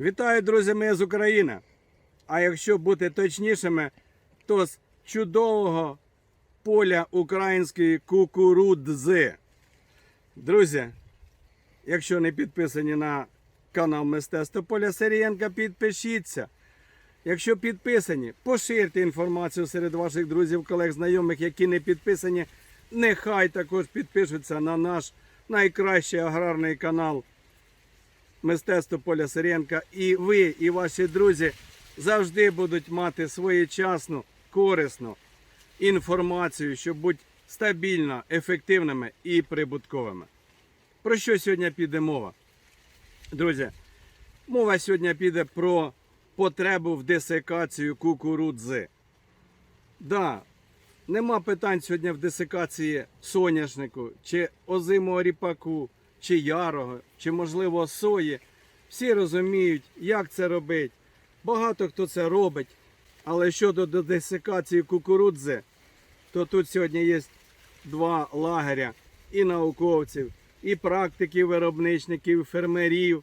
Вітаю, друзі, ми з України. А якщо бути точнішими, то з чудового поля української кукурудзи. Друзі, якщо не підписані на канал Мистецтво Поля Сирієнка, підпишіться. Якщо підписані, поширте інформацію серед ваших друзів, колег, знайомих, які не підписані. Нехай також підпишуться на наш найкращий аграрний канал Мистецтво Поля Сиренка. І ви, і ваші друзі завжди будуть мати своєчасну, корисну інформацію, щоб бути стабільно, ефективними і прибутковими. Про що сьогодні піде мова? Друзі, мова сьогодні піде про потребу в десикацію кукурудзи. Да, нема питань сьогодні в десикації соняшнику, чи озимого ріпаку, чи ярого, чи, можливо, сої. Всі розуміють, як це робить. Багато хто це робить. Але щодо до десикації кукурудзи, то тут сьогодні є два лагеря і науковців, і практиків, виробничників, фермерів.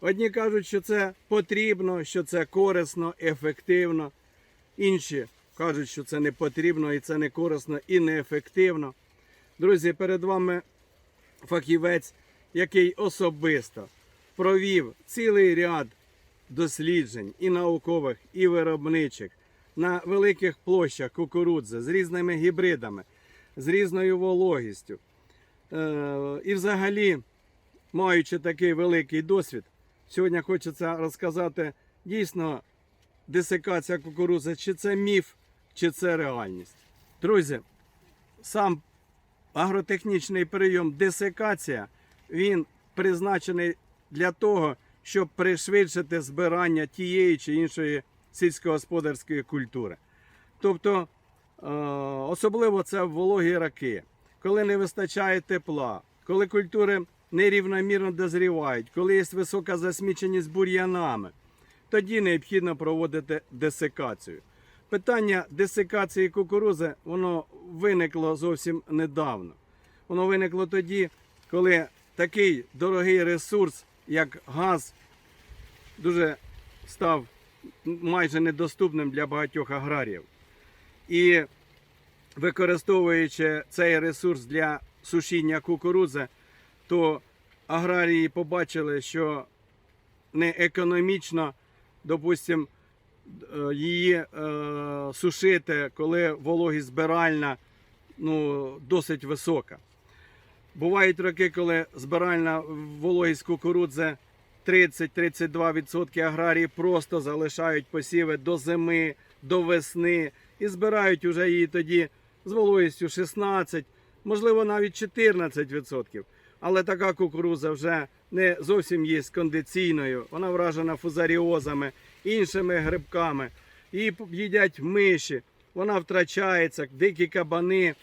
Одні кажуть, що це потрібно, що це корисно, ефективно. Інші кажуть, що це не потрібно і це не корисно і не ефективно. Друзі, перед вами фахівець, який особисто провів цілий ряд досліджень і наукових, і виробничих на великих площах кукурудзи з різними гібридами, з різною вологістю. Е, І взагалі, маючи такий великий досвід, сьогодні хочеться розказати дійсно десикація кукурудзи, чи це міф, чи це реальність. Друзі, сам агротехнічний прийом десикація, він призначений для того, щоб пришвидшити збирання тієї чи іншої сільськогосподарської культури. Тобто, е, особливо це вологі роки, коли не вистачає тепла, коли культури нерівномірно дозрівають, коли є висока засміченість бур'янами, тоді необхідно проводити десикацію. Питання десикації кукурузи воно виникло зовсім недавно. Воно виникло тоді, коли такий дорогий ресурс, як газ, дуже став майже недоступним для багатьох аграріїв. І використовуючи цей ресурс для сушіння кукурудзи, то аграрії побачили, що не економічно, допустимо, її е, сушити, коли вологість збиральна ну, досить висока. Бувають роки, коли збиральна вологість кукурудзи 30-32% аграрії просто залишають посіви до зими, до весни і збирають уже її тоді з вологістю 16, можливо навіть 14%. Але така кукурудза вже не зовсім є кондиційною, вона вражена фузаріозами, іншими грибками. Її їдять миші, вона втрачається, дикі кабани.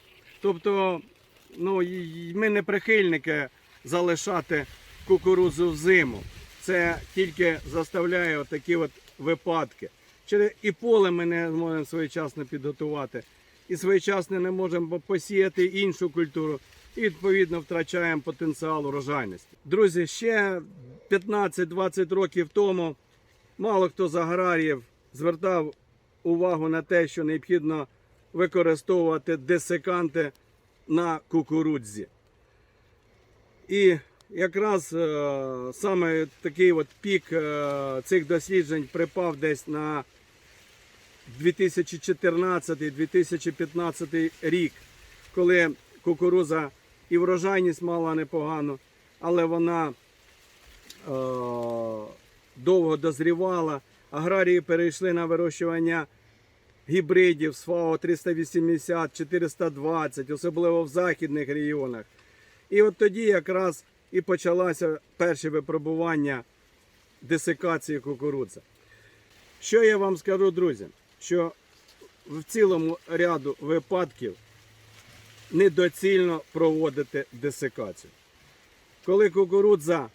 Тобто, ну, ми не прихильники залишати кукурудзу в зиму. Це тільки заставляє такі от випадки. І поле ми не можемо своєчасно підготувати, і своєчасно не можемо посіяти іншу культуру, і відповідно втрачаємо потенціал урожайності. Друзі, ще 15-20 років тому мало хто з аграріїв звертав увагу на те, що необхідно використовувати десиканти на кукурудзі. І якраз е, саме такий от пік е, цих досліджень припав десь на 2014-2015 рік, коли кукуруза і врожайність мала непогану, але вона е, довго дозрівала. Аграрії перейшли на вирощування гібридів з ФАО 380, 420, особливо в західних регіонах. І от тоді якраз і почалося перше випробування десикації кукурудзи. Що я вам скажу, друзі? Що в цілому ряду випадків недоцільно проводити десикацію. Коли кукурудза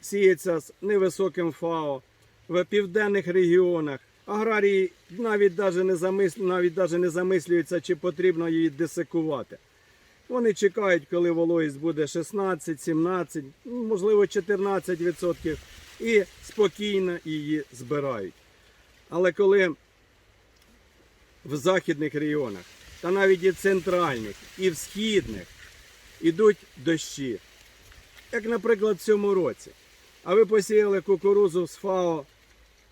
сіється з невисоким ФАО в південних регіонах, аграрії навіть даже не, замислю, навіть даже не замислюються, чи потрібно її десикувати. Вони чекають, коли вологість буде 16, 17, ну, можливо 14%. і спокійно її збирають. Але коли в західних регіонах, та навіть і центральних, і в східних. Ідуть дощі, як, наприклад, в цьому році, а ви посіяли кукурузу з ФАО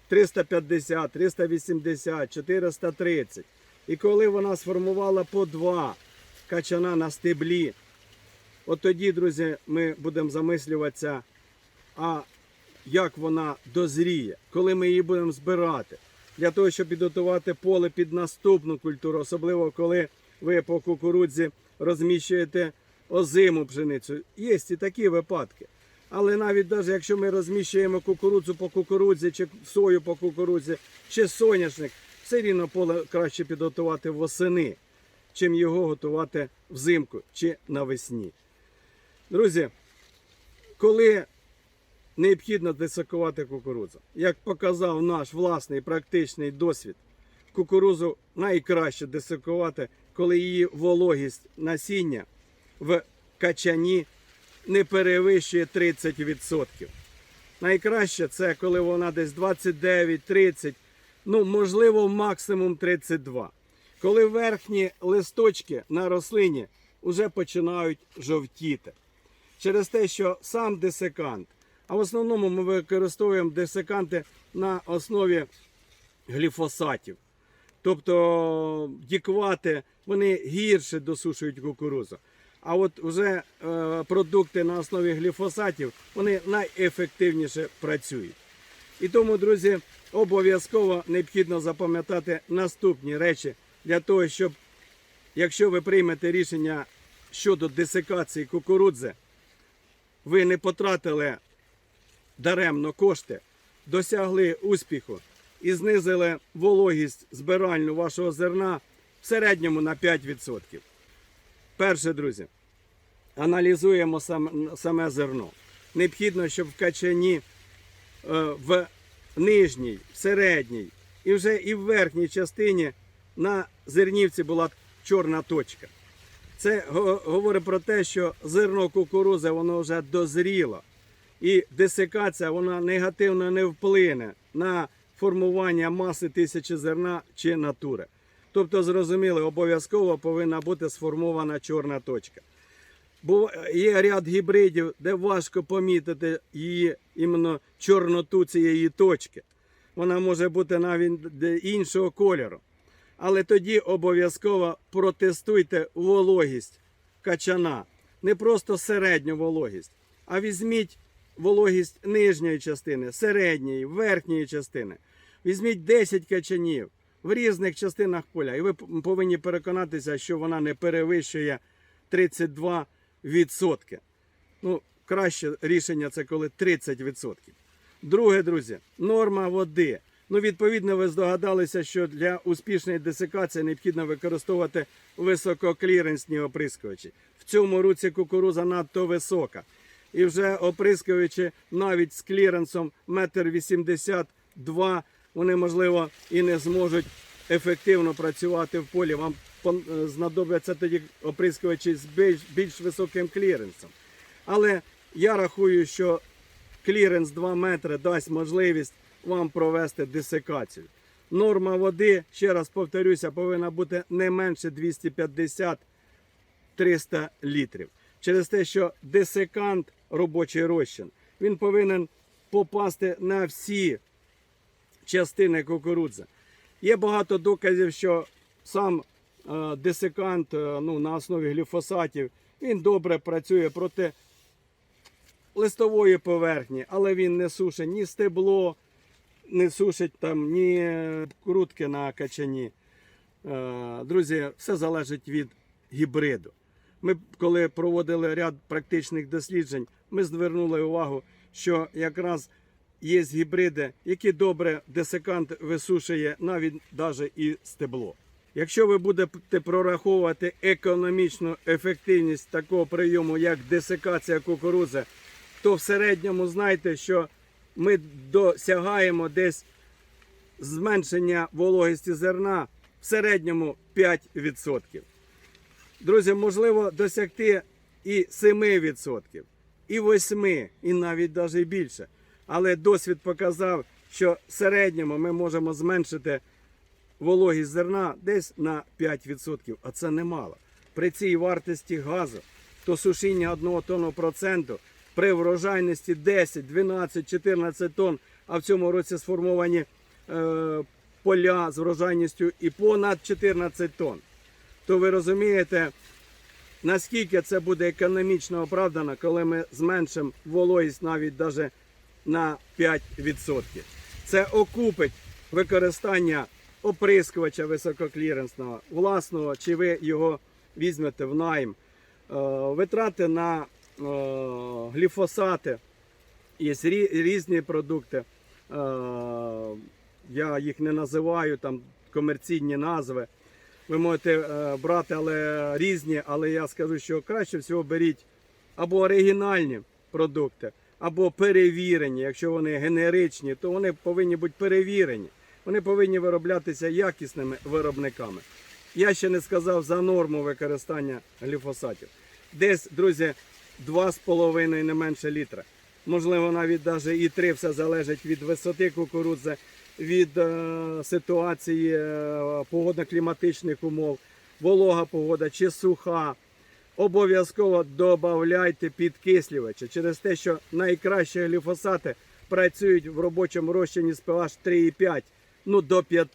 350, 380, 430. І коли вона сформувала по два качана на стеблі, от тоді, друзі, ми будемо замислюватися, а як вона дозріє, коли ми її будемо збирати, для того, щоб підготувати поле під наступну культуру, особливо коли ви по кукурудзі розміщуєте озиму пшеницю. Є і такі випадки. Але навіть навіть якщо ми розміщуємо кукурудзу по кукурудзі, чи сою по кукурудзі, чи соняшник, все рівно поле краще підготувати восени, чим його готувати взимку чи навесні. Друзі, коли необхідно десикувати кукурудзу, як показав наш власний практичний досвід, кукурудзу найкраще десикувати, коли її вологість насіння в качані не перевищує 30%. Найкраще це коли вона десь 29-30, ну можливо максимум 32. Коли верхні листочки на рослині вже починають жовтіти. Через те, що сам десикант, а в основному ми використовуємо десиканти на основі гліфосатів. Тобто діквати вони гірше досушують кукурузу. А от вже е, продукти на основі гліфосатів вони найефективніше працюють. І тому, друзі, обов'язково необхідно запам'ятати наступні речі для того, щоб, якщо ви приймете рішення щодо десикації кукурудзи, ви не потратили даремно кошти, досягли успіху і знизили вологість збиральну вашого зерна в середньому на 5%. Перше, друзі, аналізуємо саме зерно. Необхідно, щоб в качані е, в нижній, в середній і вже і в верхній частині на зернівці була чорна точка. Це говорить про те, що зерно кукурузи воно вже дозріло. І десикація вона негативно не вплине на формування маси тисячі зерна чи натури. Тобто, зрозуміло, обов'язково повинна бути сформована чорна точка. Бо є ряд гібридів, де важко помітити її іменно чорноту цієї точки. Вона може бути навіть іншого кольору. Але тоді обов'язково протестуйте вологість качана. Не просто середню вологість, а візьміть вологість нижньої частини, середньої, верхньої частини. Візьміть 10 качанів в різних частинах поля, і ви повинні переконатися, що вона не перевищує 32%. Ну, краще рішення це коли 30%. Друге, друзі, норма води. Ну, відповідно, ви здогадалися, що для успішної десикації необхідно використовувати висококліренсні оприскувачі. В цьому році кукуруза надто висока. І вже оприскувачі навіть з кліренсом 1,82 м, вони, можливо, і не зможуть ефективно працювати в полі. Вам е, знадобляться тоді оприскувачі з більш, більш високим кліренсом. Але я рахую, що кліренс 2 метри дасть можливість вам провести десикацію. Норма води, ще раз повторюся, повинна бути не менше 250 300 літрів. Через те, що десикант робочий розчин, він повинен попасти на всі частини кукурудзи. Є багато доказів, що сам е, десикант е, ну, на основі гліфосатів він добре працює проти листової поверхні, але він не сушить ні стебло, не сушить там ні крутки на качані. Е, Друзі, все залежить від гібриду. Ми, коли проводили ряд практичних досліджень, ми звернули увагу, що якраз є гібриди, які добре десикант висушує навіть навіть і стебло. Якщо ви будете прораховувати економічну ефективність такого прийому, як десикація кукурудзи, то в середньому знайте, що ми досягаємо десь зменшення вологості зерна в середньому 5%. Друзі, можливо досягти і 7%, і 8%, і навіть навіть більше. Але досвід показав, що в середньому ми можемо зменшити вологість зерна десь на 5%, а це немало. При цій вартості газу, то сушіння 1 тонну проценту при врожайності 10, 12, 14 тонн, а в цьому році сформовані е, поля з врожайністю і понад 14 тонн. То ви розумієте, наскільки це буде економічно оправдано, коли ми зменшимо вологість навіть на 5%. Це окупить використання оприскувача висококліренсного, власного, чи ви його візьмете в найм. Е, Витрати на е, гліфосати, є різні продукти. Е, Я їх не називаю, там комерційні назви. Ви можете е, брати але різні, але я скажу, що краще всього беріть або оригінальні продукти, або перевірені. Якщо вони генеричні, то вони повинні бути перевірені. Вони повинні вироблятися якісними виробниками. Я ще не сказав за норму використання гліфосатів. Десь, друзі, 2,5 не менше літра. Можливо, навіть навіть і 3, все залежить від висоти кукурудзи, від е, ситуації е, погодно-кліматичних умов, волога погода чи суха. Обов'язково додавайте підкислювачі через те, що найкращі гліфосати працюють в робочому розчині з pH 3,5 ну, до 5.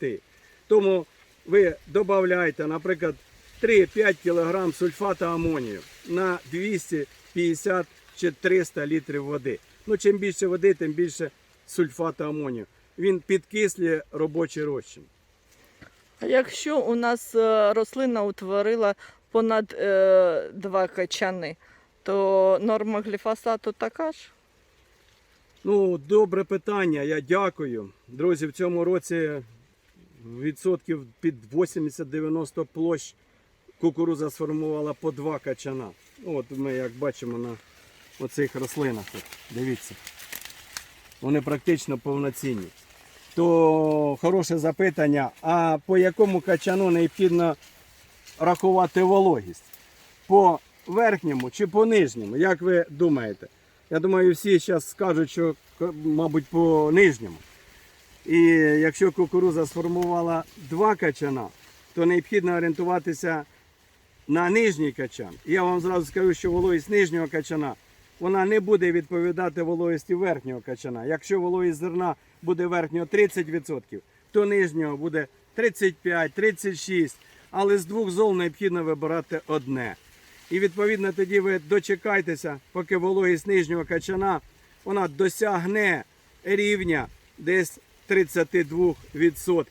Тому ви додаєте, наприклад, 3-5 кг сульфату амонію на 250 чи 300 літрів води. Ну, чим більше води, тим більше сульфату амонію. Він підкислює робочий розчин. А якщо у нас е, рослина утворила понад е, два качани, то норма гліфосату така ж? Ну, добре питання. Я дякую. Друзі, в цьому році відсотків під 80-90 площ кукуруза сформувала по два качана. От ми як бачимо на оцих рослинах. Дивіться. Вони практично повноцінні. То хороше запитання, а по якому качану необхідно рахувати вологість? По верхньому чи по нижньому? Як ви думаєте? Я думаю, всі зараз скажуть, що, мабуть, по нижньому. І якщо кукуруза сформувала два качана, то необхідно орієнтуватися на нижній качан. І я вам зразу скажу, що вологість нижнього качана вона не буде відповідати вологості верхнього качана. Якщо вологість зерна буде верхнього 30%, то нижнього буде 35-36%. Але з двох зол необхідно вибирати одне. І відповідно тоді ви дочекайтеся, поки вологість нижнього качана вона досягне рівня десь 32%.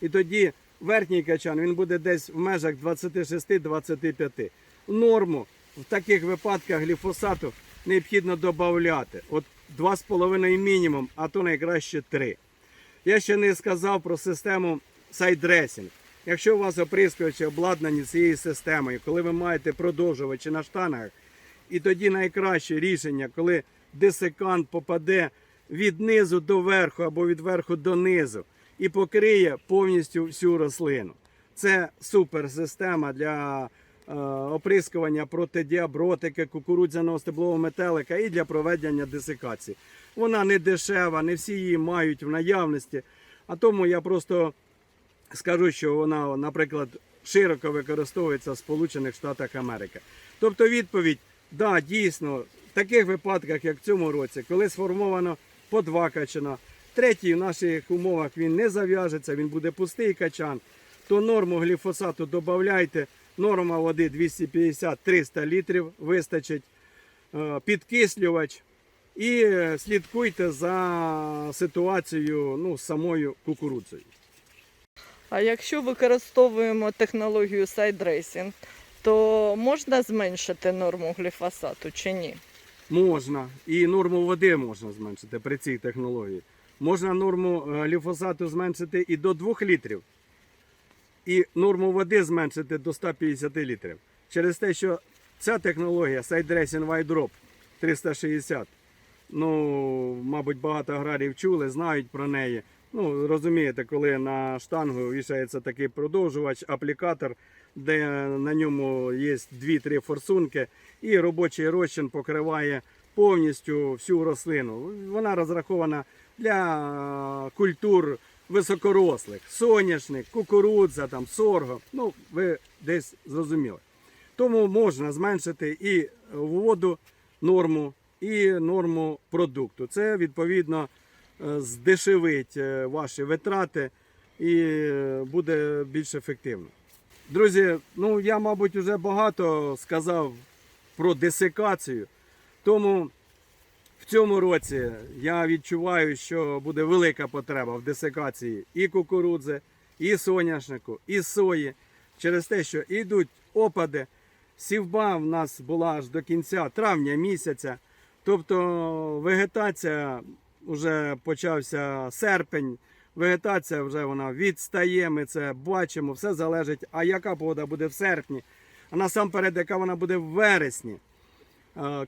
І тоді верхній качан він буде десь в межах 26-25. Норму в таких випадках гліфосату необхідно додати. От 2,5 мінімум, а то найкраще 3. Я ще не сказав про систему сайдресінг. Якщо у вас оприскувачі обладнані цією системою, коли ви маєте продовжувачі на штангах, і тоді найкраще рішення, коли десикант попаде від низу до верху або від верху до низу і покриє повністю всю рослину. Це супер система для оприскування проти діабротики, кукурудзяного стеблового метелика і для проведення десикації. Вона не дешева, не всі її мають в наявності. А тому я просто скажу, що вона, наприклад, широко використовується в Сполучених Штатах Америки. Тобто відповідь, да, дійсно, в таких випадках, як в цьому році, коли сформовано по качана, третій в наших умовах він не зав'яжеться, він буде пустий качан, то норму гліфосату додавайте, норма води 250-300 літрів вистачить, е, підкислювач. І слідкуйте за ситуацією ну, з самою кукурудзою. А якщо використовуємо технологію сайдресінг, то можна зменшити норму гліфосату чи ні? Можна. І норму води можна зменшити при цій технології. Можна норму е, гліфосату зменшити і до 2 літрів. І норму води зменшити до 150 літрів. Через те, що ця технологія Sidedrassing White Drop 360. Ну, мабуть, багато аграріїв чули, знають про неї. Ну, розумієте, коли на штангу вішається такий продовжувач, аплікатор, де на ньому є 2-3 форсунки, і робочий розчин покриває повністю всю рослину. Вона розрахована для культур високорослих, соняшник, кукурудза, там, сорго. Ну, ви десь зрозуміли. Тому можна зменшити і воду норму, і норму продукту. Це відповідно е, здешевить е, ваші витрати і е, буде більш ефективно. Друзі, ну я, мабуть, вже багато сказав про десикацію. Тому в цьому році я відчуваю, що буде велика потреба в десикації і кукурудзи, і соняшнику, і сої, через те, що йдуть опади. Сівба в нас була аж до кінця травня місяця. Тобто вегетація вже почався серпень, вегетація вже вона відстає, ми це бачимо, все залежить. А яка погода буде в серпні, а насамперед, яка вона буде в вересні,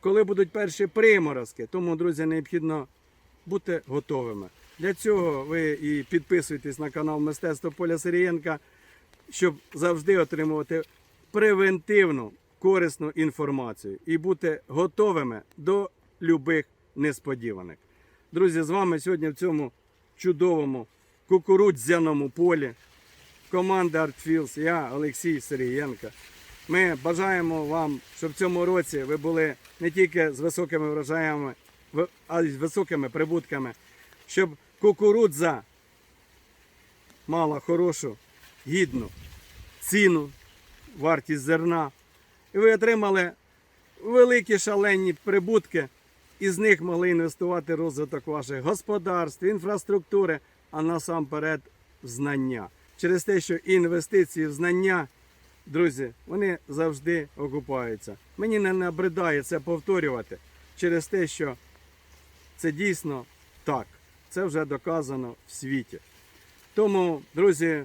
коли будуть перші приморозки. Тому, друзі, необхідно бути готовими. Для цього ви і підписуйтесь на канал Мистецтво Поля Сирієнка, щоб завжди отримувати превентивну корисну інформацію і бути готовими до любих несподіваних. Друзі, з вами сьогодні в цьому чудовому кукурудзяному полі команда ArtFields, я Олексій Сирієнко. Ми бажаємо вам, щоб в цьому році ви були не тільки з високими врожаями, а й з високими прибутками, щоб кукурудза мала хорошу, гідну ціну, вартість зерна. І ви отримали великі шалені прибутки, і з них могли інвестувати в розвиток ваших господарств, інфраструктури, а насамперед в знання. Через те, що інвестиції в знання, друзі, вони завжди окупаються. Мені не набридає це повторювати через те, що це дійсно так. Це вже доказано в світі. Тому, друзі,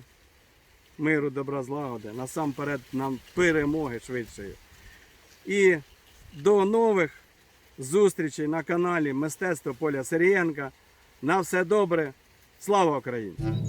миру, добра, злагоди, насамперед нам перемоги швидшої. І до нових зустрічей на каналі Мистецтво Поля Сирієнка. На все добре. Слава Україні!